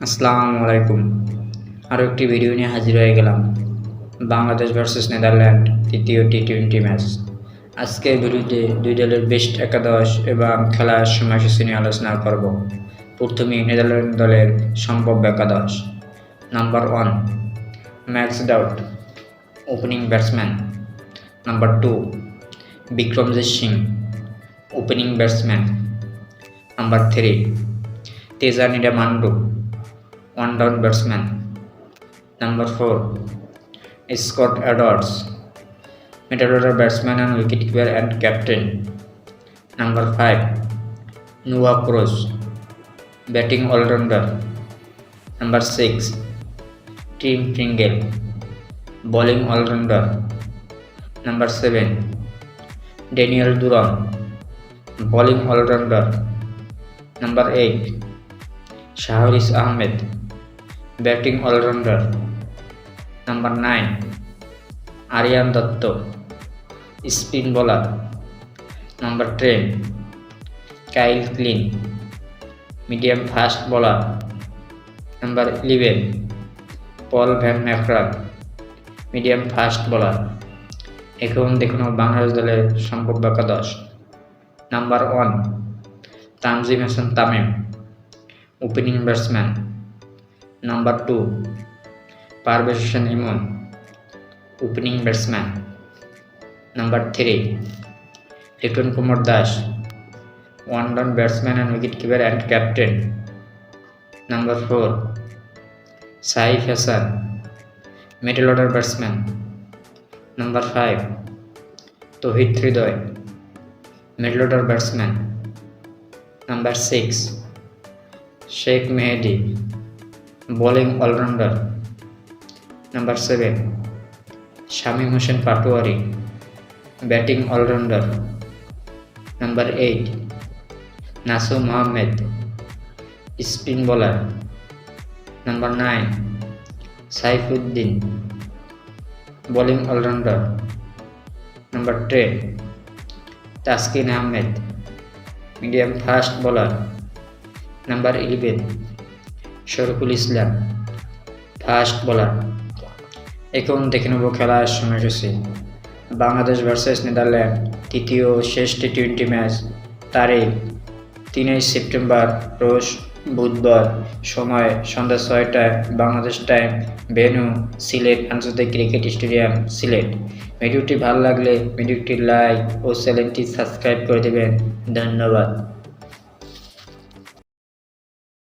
আসসালামু আলাইকুম আরও একটি ভিডিও নিয়ে হাজির হয়ে গেলাম। বাংলাদেশ ভার্সেস নেদারল্যান্ড তৃতীয় টি টোয়েন্টি ম্যাচ আজকের ভিডিওতে দুই দলের বেস্ট একাদশ এবং খেলার সময়সূচি নিয়ে আলোচনা করব। প্রথমেই নেদারল্যান্ড দলের সম্ভাব্য একাদশ। Number one Max Dowd opening batsman number two Vikramjit Singh opening batsman number three Teja Nidamanuru one down batsman. Number 4 Scott Edwards, middle order batsman and wicketkeeper and captain. Number 5 Noah Cruz, batting all rounder. Number 6 Tim Pringle, bowling all rounder. Number 7 Daniel Duran, bowling all rounder. Number 8 Shaharis Ahmed, batting allrounder. Number nine, Aryan Dutt, spin bowler. Number ten, Kyle Klein, medium fast bowler. Number eleven, Paul van Meekeren medium fast bowler. এখন দেখুন বাংলাদেশ দলের সম্ভাব্য একাদশ number one, Tanzim Hasan Tamim, opening batsman. Number two Parvez Hossain Emon opening batsman number three Litton Kumar Das one down batsman and wicket keeper and captain number four Saif Hassan middle order batsman number five Towhid Hridoy middle order batsman number six Sheikh Mahedi bowling allrounder number seven Shamim Hossain Patwari batting allrounder number eight Nasum Ahmed spin bowler number nine Saifuddin bowling allrounder number ten Taskin Ahmed medium fast bowler number eleven Shoriful Islam, fast bowler. এখন দেখে নেব খেলার সময়সূচি Bangladesh versus Netherland তৃতীয় শেষ T twenty match তারিখ তিনই September, রোজ বুধবার সময় সন্ধ্যা ছয়টায় বাংলাদেশ টাইম, ভেনু, সিলেট আন্তর্জাতিক ক্রিকেট স্টেডিয়াম, সিলেট। ভিডিওটি ভালো লাগলে ভিডিওটি লাইক ও চ্যানেলটি সাবস্ক্রাইব করে দেবেন। ধন্যবাদ।